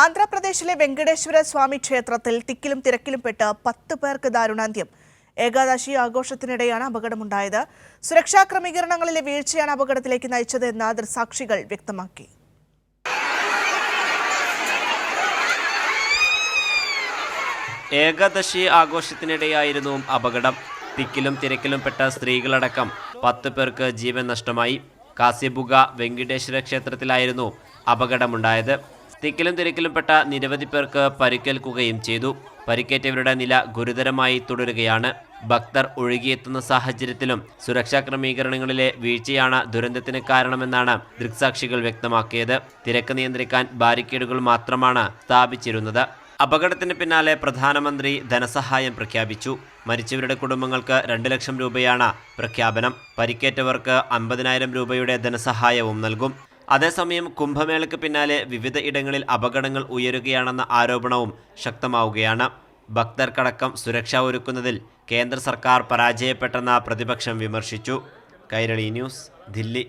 ആന്ധ്രാപ്രദേശിലെ വെങ്കടേശ്വര സ്വാമി ക്ഷേത്രത്തിൽ തിക്കിലും തിരക്കിലും പെട്ട് പത്ത് പേർക്ക് ദാരുണാന്ത്യം. ഏകാദശി ആഘോഷത്തിനിടെയാണ് അപകടമുണ്ടായത്. സുരക്ഷാ ക്രമീകരണങ്ങളിലെ വീഴ്ചയാണ് അപകടത്തിലേക്ക് നയിച്ചതെന്ന് ദൃസാക്ഷികൾ വ്യക്തമാക്കി. ഏകാദശി ആഘോഷത്തിനിടെയായിരുന്നു അപകടം. തിക്കിലും തിരക്കിലും പെട്ട സ്ത്രീകളടക്കം പത്ത് പേർക്ക് ജീവൻ നഷ്ടമായി. കാസിബുഗ വെങ്കിടേശ്വര ക്ഷേത്രത്തിലായിരുന്നു അപകടമുണ്ടായത്. തിക്കിലും തിരക്കിലും പെട്ട നിരവധി പേർക്ക് പരിക്കേൽക്കുകയും ചെയ്തു. പരിക്കേറ്റവരുടെ നില ഗുരുതരമായി തുടരുകയാണ്. ഭക്തർ ഒഴുകിയെത്തുന്ന സാഹചര്യത്തിലും സുരക്ഷാ ക്രമീകരണങ്ങളിലെ വീഴ്ചയാണ് ദുരന്തത്തിന് കാരണമെന്നാണ് ദൃക്സാക്ഷികൾ വ്യക്തമാക്കിയത്. തിരക്ക് നിയന്ത്രിക്കാൻ ബാരിക്കേഡുകൾ മാത്രമാണ് സ്ഥാപിച്ചിരുന്നത്. അപകടത്തിന് പിന്നാലെ പ്രധാനമന്ത്രി ധനസഹായം പ്രഖ്യാപിച്ചു. മരിച്ചവരുടെ കുടുംബങ്ങൾക്ക് രണ്ട് ലക്ഷം രൂപയാണ് പ്രഖ്യാപനം. പരിക്കേറ്റവർക്ക് അമ്പതിനായിരം രൂപയുടെ ധനസഹായവും നൽകും. അതേസമയം കുംഭമേളയ്ക്ക് പിന്നാലെ വിവിധ ഇടങ്ങളിൽ അപകടങ്ങൾ ഉയരുകയാണെന്ന ആരോപണവും ശക്തമാവുകയാണ്. ഭക്തർക്കടക്കം സുരക്ഷ ഒരുക്കുന്നതിൽ കേന്ദ്ര സർക്കാർ പരാജയപ്പെട്ടെന്ന പ്രതിപക്ഷം വിമർശിച്ചു. കൈരളി ന്യൂസ് ദില്ലി.